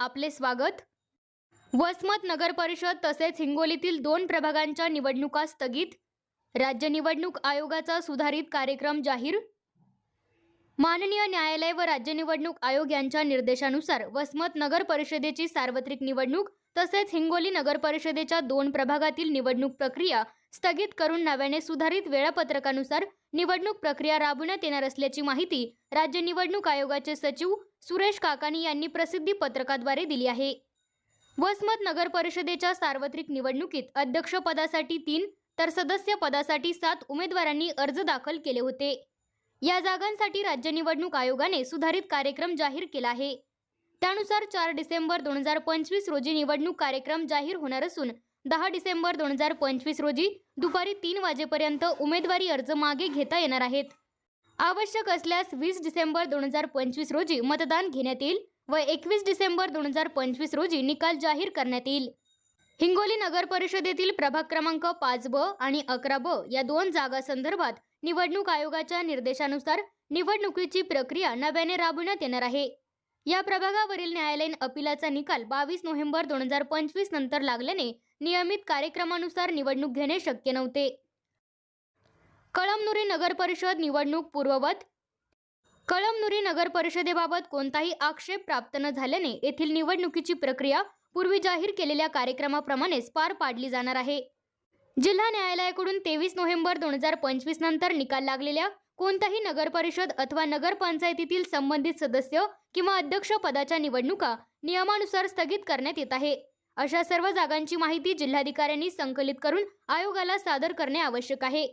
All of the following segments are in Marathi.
आपले स्वागत. वसमत नगर परिषद तसेच हिंगोलीतील दोन प्रभागांच्या निवडणुका स्थगित. राज्य निवडणूक आयोगाचा सुधारित कार्यक्रम जाहीर माननीय न्यायालय व राज्य निवडणूक आयोग यांच्या निर्देशानुसार वसमत नगर परिषदेची सार्वत्रिक निवडणूक तसेच हिंगोली नगर परिषदेच्या दोन प्रभागातील निवडणूक प्रक्रिया स्थगित करून नव्याने सुधारित वेळापत्रकानुसार निवडणूक प्रक्रिया राबविण्यात येणार असल्याची माहिती राज्य निवडणूक आयोगाचे सचिव सुरेश काकानी यांनी प्रसिद्धी पत्रकाद्वारे दिली आहे. वसमत नगर परिषदेच्या सार्वत्रिक निवडणुकीत अध्यक्षपदासाठी तीन तर सदस्य पदासाठी सात उमेदवारांनी अर्ज दाखल केले होते. या जागांसाठी राज्य निवडणूक आयोगाने सुधारित कार्यक्रम जाहीर केला आहे. त्यानुसार चार डिसेंबर दोन हजार पंचवीस रोजी निवडणूक कार्यक्रम जाहीर होणार असून दहा डिसेंबर दोन हजार पंचवीस रोजी दुपारी तीन वाजेपर्यंत उमेदवारी अर्ज मागे घेता येणार आहेत. आवश्यक असल्यास वीस डिसेंबर दोन हजार पंचवीस रोजी मतदान घेण्यात येईल व एकवीस डिसेंबर दोन हजार पंचवीस रोजी निकाल जाहीर करण्यात येईल. हिंगोली नगर परिषदेतील प्रभाग क्रमांक पाच ब आणि अकरा ब या दोन जागा संदर्भात निवडणूक आयोगाच्या निर्देशानुसार निवडणुकीची प्रक्रिया नव्याने राबविण्यात येणार आहे. या प्रभागावरील न्यायालयीन अपिलाचा निकाल बावीस नोव्हेंबर दोन हजार पंचवीस नंतर लागल्याने नियमित कार्यक्रमानुसार निवडणूक घेणे शक्य नव्हते. कळमनुरी नगर परिषद निवडणूक पूर्ववत कळमनुरी नगर परिषदेबाबत कोणताही आक्षेप प्राप्त न झाल्याने येथील निवडणुकीची प्रक्रिया पूर्वी जाहीर केलेल्या कार्यक्रमाप्रमाणेच पार पाडली जाणार आहे. जिल्हा न्यायालयाकडून तेवीस नोव्हेंबर दोन हजार पंचवीस नंतर निकाल लागलेल्या कोणताही नगरपरिषद अथवा नगरपंचायतीतील संबंधित सदस्य किंवा अध्यक्ष पदाच्या निवडणुका नियमानुसार स्थगित करण्यात येत आहे. अशा सर्व जागांची माहिती जिल्हाधिकाऱ्यांनी संकलित करून आयोगाला सादर करणे आवश्यक आहे.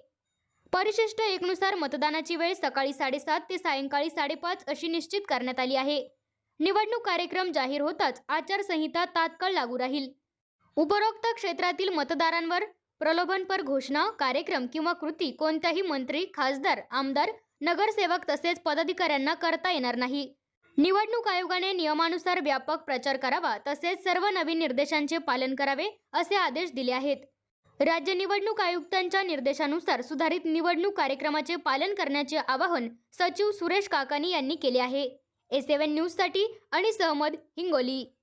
परिशिष्ट एकनुसार मतदानाची वेळ सकाळी साडेसात ते सायंकाळी साडेपाच अशी निश्चित करण्यात आली आहे. निवडणूक कार्यक्रम जाहीर होताच आचारसंहिता तात्काळ लागू राहील. उपरोक्त क्षेत्रातील मतदारांवर प्रलोभनपर घोषणा कार्यक्रम किंवा कृती कोणत्याही मंत्री खासदार आमदार नगरसेवक तसेच पदाधिकाऱ्यांना करता येणार नाही. निवडणूक आयोगाने नियमानुसार व्यापक प्रचार करावा तसेच सर्व नवीन निर्देशांचे पालन करावे असे आदेश दिले आहेत. राज्य निवडणूक आयुक्तांच्या निर्देशानुसार सुधारित निवडणूक कार्यक्रमाचे पालन करण्याचे आवाहन सचिव सुरेश काकानी यांनी केले आहे. ए सेव्हन न्यूजसाठी आणि सहमद हिंगोली.